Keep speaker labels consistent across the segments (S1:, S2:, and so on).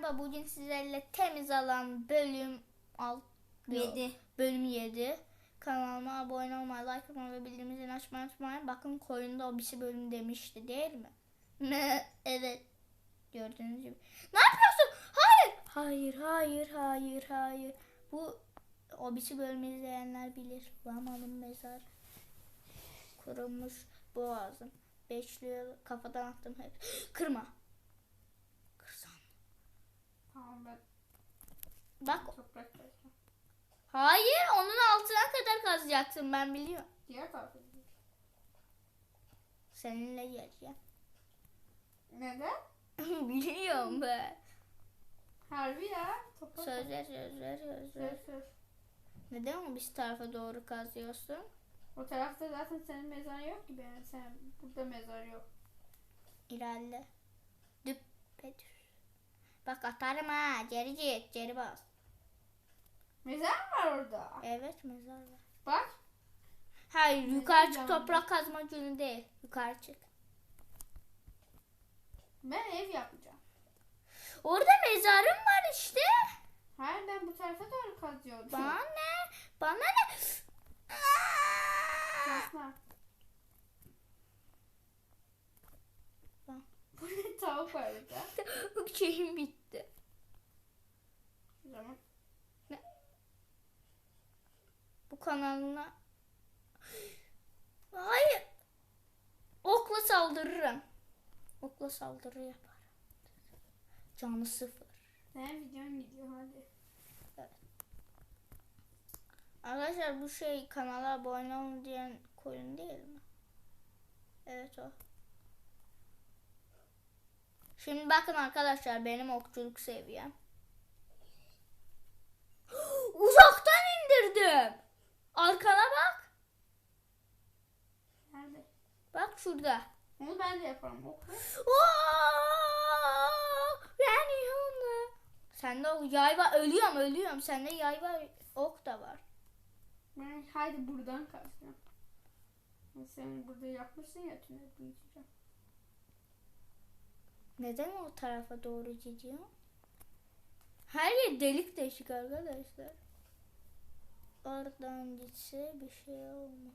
S1: Merhaba bugün sizlerle temiz alan bölüm 6
S2: Yedi.
S1: Bölüm 7. Kanalıma abone olmayı, like atmayı ve bildirimleri açmayı unutmayın. Bakın koyunda o bir şey bölüm demişti değil mi? Evet. Gördüğünüz gibi. Ne yapıyorsun? Hayır. Hayır, hayır, hayır, hayır. Bu o bir şey bölümü izleyenler bilir. Vamalım mezar. Kurumuş boğazım. Beşliyor kafadan attım hep. Kırma.
S2: Tamam ben
S1: Bak
S2: toprak kazacağım.
S1: Hayır onun altına kadar kazacaksın ben biliyorum.
S2: Diğer tarafa gidiyorum.
S1: Seninle geleceğim.
S2: Neden?
S1: biliyorum be.
S2: Harbi ya. Toprak
S1: Sözler sözler sözler.
S2: Söz söz.
S1: Neden o biz tarafa doğru kazıyorsun?
S2: O tarafta zaten senin mezarın yok gibi yani. Sen burada mezar yok.
S1: İlerle. Düpedür. Bak atarım ha. Geri git. Geri bas.
S2: Mezar mı var orada?
S1: Evet mezar var.
S2: Bak.
S1: Hayır yukarı çık toprak kazma günü değil. Yukarı çık.
S2: Ben ev yapacağım.
S1: Orada mezarım var işte.
S2: Hayır ben bu tarafa doğru kazıyordum.
S1: Bana ne? Bana ne? Bak.
S2: Bu ne tavuk var burada.
S1: Şeyim bitti.
S2: O zaman
S1: Bu kanalına Hayır. Okla saldırırım. Okla saldırı yaparım. Canı sıfır.
S2: sen videon gidiyor hadi.
S1: Arkadaşlar bu şey kanala abone olun diyen koyun değil mi? Evet o. Şimdi bakın arkadaşlar benim okçuluk seviyem. Uzaktan indirdim. Arkana bak.
S2: Nerede?
S1: Bak şurada.
S2: Onu ben de yaparım. Oku.
S1: Ben yandı. Sende o yay var. Ölüyorum ölüyorum. Sende yay var. Ok da var.
S2: Ben haydi buradan kazacağım. Sen burada yapmışsın ya tünel büyüteceğim.
S1: Neden o tarafa doğru gidiyor? Her yer delik deşik arkadaşlar. Oradan gitse bir şey olmaz.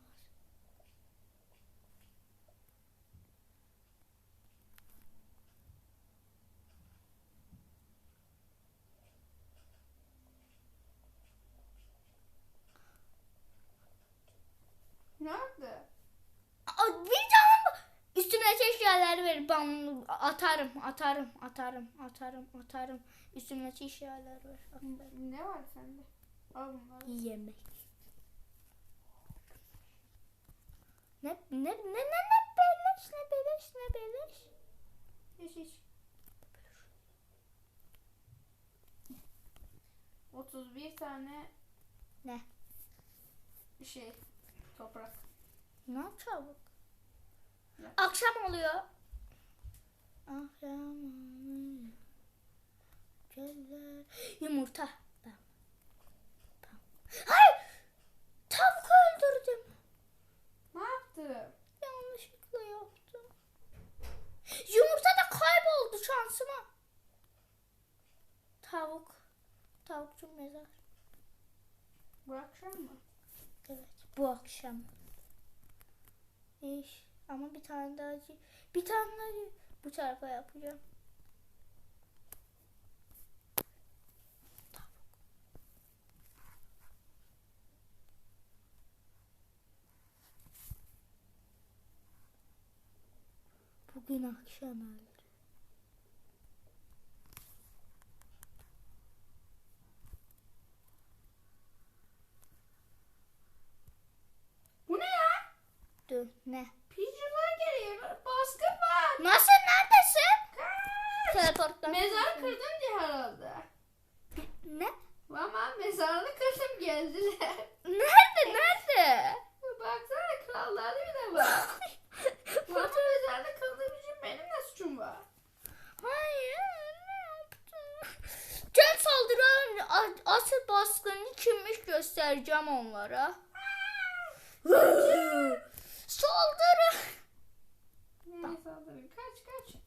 S2: Nerede?
S1: Aa, Bir canım üstüme eşyaları ver. Ben atarım, atarım, atarım, atarım, atarım. Üstüme eşyaları ver. Atarım.
S2: Ne var sende?
S1: Yemek. Ne ne ne ne ne beleş ne beleş ne beleş.
S2: Hiç hiç. 31 tane
S1: Ne?
S2: bir şey toprak.
S1: Ne çabuk.
S2: Ne?
S1: Akşam oluyor. Akşam oluyor. Yumurta. Bam. Bam. Hayır. Tavuk öldürdüm.
S2: Ne yaptı?
S1: Yanlışlıkla yaptım. Yumurta da kayboldu şansıma. Tavuk. Tavukçu mezar.
S2: Bu akşam mı?
S1: Evet. Bu akşam. İş. Ama bir tane daha bir tane daha bu tarafa yapacağım. Bugün akşam öldü.
S2: Bu ne ya?
S1: Dur ne?
S2: Pigeonlar geliyor. Baskın var.
S1: Nasıl neredesin? Teleporttan.
S2: Mezar kırdım diye herhalde.
S1: Ne?
S2: Ama mezarını kırdım geldiler.
S1: Nerede nerede?
S2: Baksana krallarda bir de var. Ama mezarını kırdığım için benim ne suçum var?
S1: Hayır? Gel saldıralım. Asıl baskını kimmiş göstereceğim onlara. Saldırı.
S2: Neye saldırın? Kaç kaç.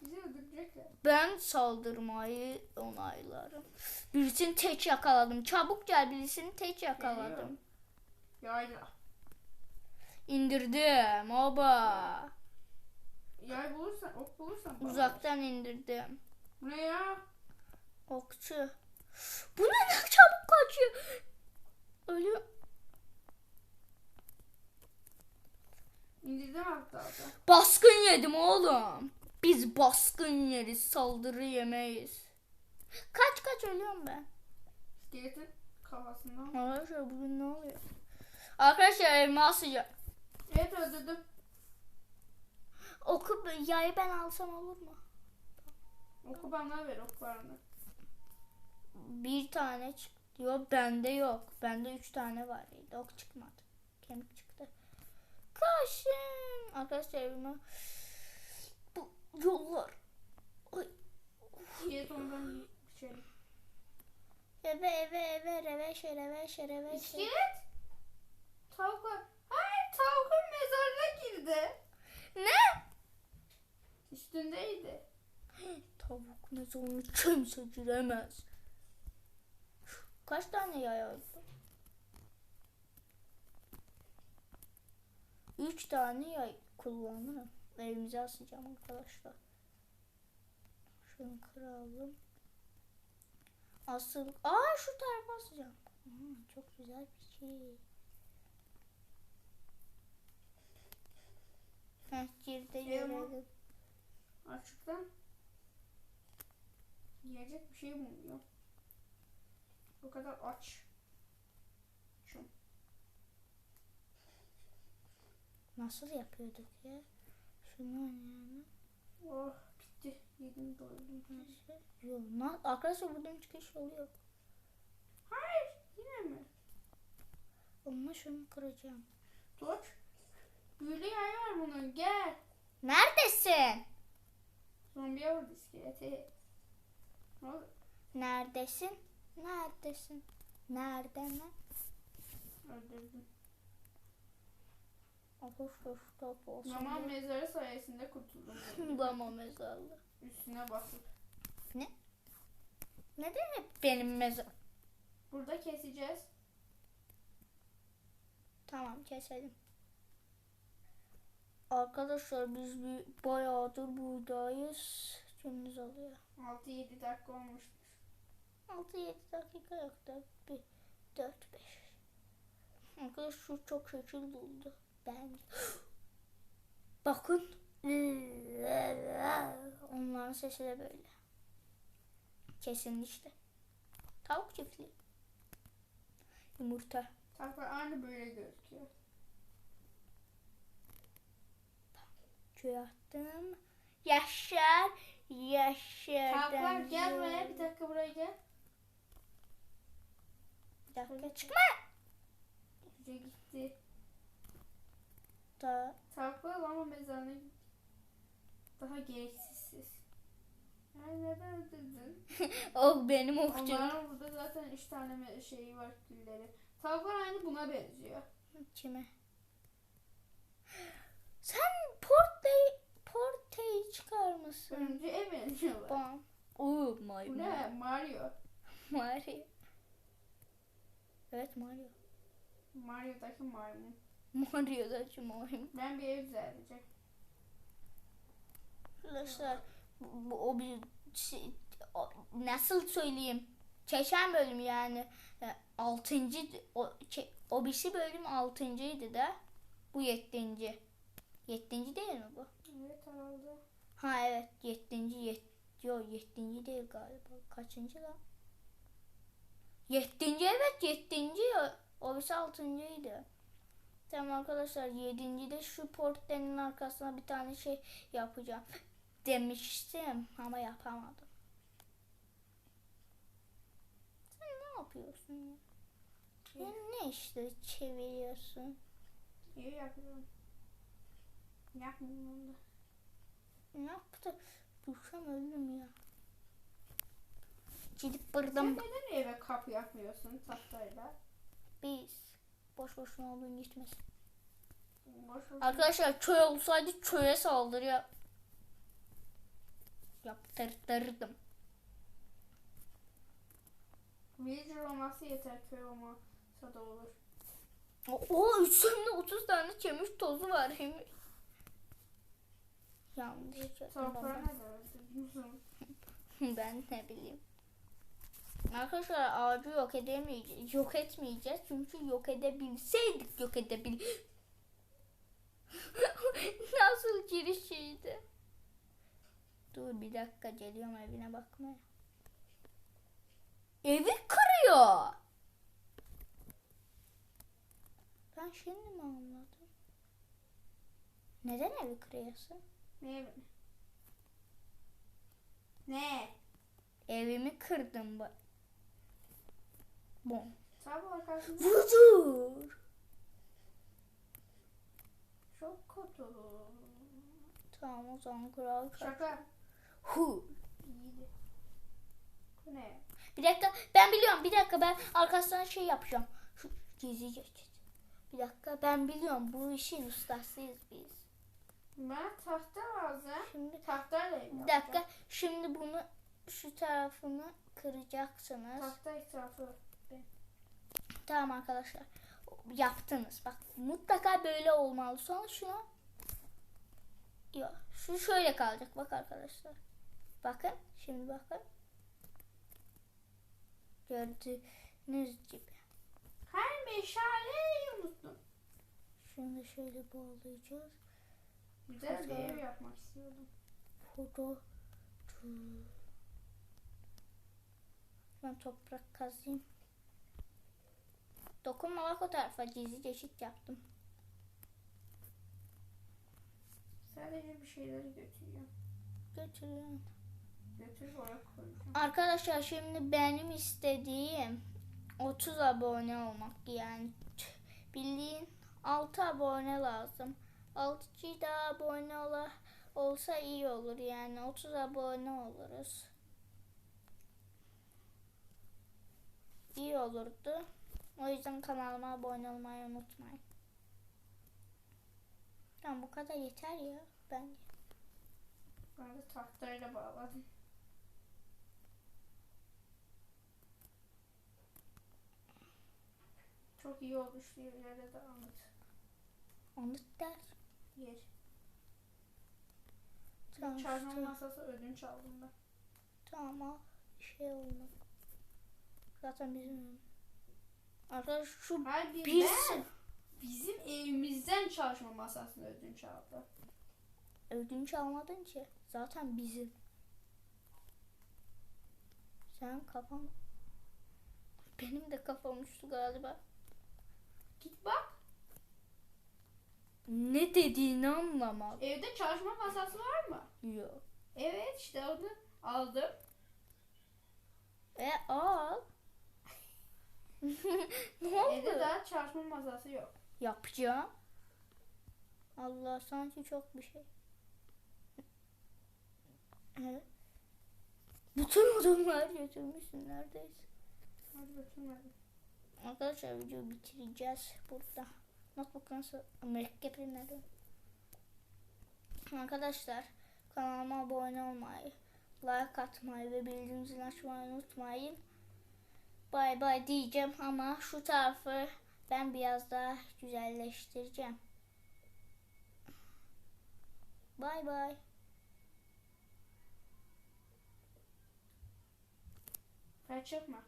S2: Bizi öldürecekler.
S1: Ben saldırmayı onaylarım. Birisini tek yakaladım. Çabuk gel birisini tek yakaladım.
S2: Yayla.
S1: İndirdim. Oba.
S2: Yay bulursan, ok bulursan. bana.
S1: Uzaktan indirdim.
S2: Bu ne ya?
S1: Okçu. Bu ne çabuk kaçıyor. Ölüyor.
S2: Da.
S1: Baskın yedim oğlum. Biz baskın yeriz. Saldırı yemeyiz. Kaç kaç ölüyorum ben.
S2: İskeletin kafasından.
S1: Arkadaşlar bugün ne oluyor? Arkadaşlar evime asacağım.
S2: Evet öldürdüm.
S1: Oku yayı ben alsam olur mu?
S2: Oku bana ver ok bana.
S1: Bir tane çıktı. Yok bende yok. Bende üç tane var. Ok çıkmadı. Kemik çıktı. Kaşın. Arkadaşlar bunu bu yollar. Ay.
S2: Yedi ondan içelim. Şey.
S1: Eve eve eve reve şereve şereve. Şey, şey.
S2: İskelet. Tavuk. Hayır tavukun mezarına girdi.
S1: Ne?
S2: Üstündeydi.
S1: Tavuk mezarını kimse giremez. Kaç tane yay oldu? 3 tane yay kullanırım. Elimize asacağım arkadaşlar. Şunu kıralım. Asıl Aa şu tarafa asacağım. Hmm, çok güzel bir şey. Heh, girdi
S2: şey
S1: yere.
S2: Açıktan yiyecek bir şey mi yok? Bu kadar aç.
S1: Nasıl yapıyorduk ya? Şunu oynayalım.
S2: Oh bitti. Yedim doydum.
S1: Nasıl? Yok. Na arkadaşlar buradan çıkış yolu yok.
S2: Hayır yine mi?
S1: Onunla şunu kıracağım.
S2: Dur. Büyülü yay var bunun gel.
S1: Neredesin?
S2: Zombiye vurdu iskeleti. Ne oldu?
S1: Neredesin? Neredesin? Nerede mi?
S2: Öldürdüm.
S1: Of top olsun.
S2: Yaman mezarı sayesinde kurtuldum.
S1: Lama mezarlı.
S2: Üstüne basıp.
S1: Neden hep benim mezar?
S2: Burada keseceğiz.
S1: Tamam keselim. Arkadaşlar biz bir bayağıdır buradayız. Günümüz oluyor.
S2: 6-7 dakika olmuştur.
S1: 6-7 dakika yok da bir 4-5. Arkadaş şu çok şekil buldu. Ben Bakın. Onların sesi de böyle. Kesin işte. Tavuk çiftliği. Yumurta.
S2: Takla aynı böyle gözüküyor.
S1: Köy attım. Yaşar. Yaşar.
S2: Taklar gel buraya bir dakika buraya gel.
S1: Bir dakika çıkma.
S2: Güzel gitti.
S1: Da.
S2: Takla ama mezarına. Daha gereksizsiz. Yani neden öldürdün?
S1: O benim okçum.
S2: Onların burada zaten 3 tane şeyi var gülleri. Tavuklar aynı buna benziyor.
S1: Kime? Sen Porte'yi Porte'yi çıkar mısın?
S2: Örümceğe benziyorlar.
S1: Bam. Oh my
S2: Bu ne? Mario.
S1: Mario. Evet Mario.
S2: Mario'daki maymun.
S1: Mario'da şu Mario.
S2: Ben bir ev düzenleyeceğim.
S1: Arkadaşlar bu, bu- o bir şey, o- nasıl söyleyeyim? Çeşen bölüm yani. Yani altıncı o, şey, o birisi bölüm altıncıydı da bu yedinci. Yedinci değil mi bu?
S2: Evet herhalde.
S1: Ha evet yedinci yet Yok yedinci değil galiba. Kaçıncı lan? Yedinci evet yedinci ya. O birisi altıncıydı. Tamam arkadaşlar yedincide şu portrenin arkasına bir tane şey yapacağım. Demiştim ama yapamadım. Sen ne yapıyorsun ya? Ne işte çeviriyorsun?
S2: İyi yapıyorum. Yapmıyorum onu da.
S1: Ne yaptı? Düşem öldüm ya. Gidip
S2: Sen
S1: buradan
S2: neden eve kapı yapmıyorsun tahtayla?
S1: Biz boş boşuna olduğun gitmesin.
S2: Boş boş.
S1: Arkadaşlar köy olsaydı köye saldırıyor. Yaptırtırdım.
S2: Villager olması yeter köy olmasa da olur.
S1: O, üstünde 30 tane kemik tozu var. Hem... Yanlış
S2: biliyorsun?
S1: ben ne bileyim. Arkadaşlar ağacı yok edemeyeceğiz. Yok etmeyeceğiz. Çünkü yok edebilseydik yok edebil. Nasıl girişiydi? Dur bir dakika geliyorum evine bakmaya. Evi kırıyor. Ben şimdi mi anladım? Neden evi kırıyorsun?
S2: Ne? Ne?
S1: Evimi kırdım bu. Bom.
S2: Tabi arkadaşlar
S1: Vurdur.
S2: çok kötü.
S1: Tamam o zaman kural.
S2: Şaka.
S1: Hu.
S2: İyiydi. Bu ne?
S1: Bir dakika ben biliyorum bir dakika ben arkasından şey yapacağım. Şu gizli ceket. Bir dakika ben biliyorum bu işin ustasıyız biz.
S2: Ben tahta lazım.
S1: Şimdi
S2: Tahtayla ev
S1: bir
S2: yapacağım.
S1: dakika şimdi bunu şu tarafını kıracaksınız.
S2: Tahta etrafı.
S1: Tamam arkadaşlar. Yaptınız. Bak mutlaka böyle olmalı. Sonra şuna Yok. Şu şöyle kalacak. Bak arkadaşlar. Bakın. Şimdi bakın. Gördüğünüz gibi.
S2: Her meşaleyi unuttum.
S1: Şunu da şöyle bağlayacağız.
S2: Güzel bir ev yapmak istiyordum.
S1: Foto. Ben toprak kazayım. Dokunma bak o tarafa gizli geçit yaptım.
S2: Sadece bir şeyleri götürüyorum.
S1: Götürüyorum.
S2: Götürüp oraya koyacağım.
S1: Arkadaşlar şimdi benim istediğim 30 abone olmak yani bildiğin 6 abone lazım. 6 kişi daha abone ola, olsa iyi olur yani 30 abone oluruz. İyi olurdu. O yüzden kanalıma abone olmayı unutmayın. Tamam bu kadar yeter ya bence.
S2: Ben de tahtayla bağladım. Çok iyi oluştu yerlere de anlat.
S1: Anlık der.
S2: Yer.
S1: Tamam,
S2: Çarşamba
S1: işte.
S2: masası ödünç aldım ben.
S1: Tamam şey oldu. Zaten bizim Arkadaş şu
S2: Hayır
S1: bir
S2: ben bizim evimizden çalışma masasını ödünç aldım.
S1: ödünç almadın ki. Zaten bizim. Sen kafan benim de kafam uçtu galiba.
S2: Git bak.
S1: Ne dediğini anlamadım.
S2: Evde çalışma masası var mı?
S1: Yok.
S2: Evet işte onu aldım.
S1: E al. Ne
S2: Evde
S1: oldu?
S2: daha çalışma masası yok.
S1: Yapacağım. Allah sanki çok bir şey. Evet. Bütün odunlar götürmüşsün neredeyse.
S2: Hadi götürmedim.
S1: Arkadaşlar videoyu bitireceğiz burada. Notebook nasıl mürekkep nerede? Arkadaşlar kanalıma abone olmayı, like atmayı ve bildirim zilini açmayı unutmayın. Bay bay diyeceğim ama şu tarafı ben biraz daha güzelleştireceğim. Bay bay.
S2: Ben çıkma.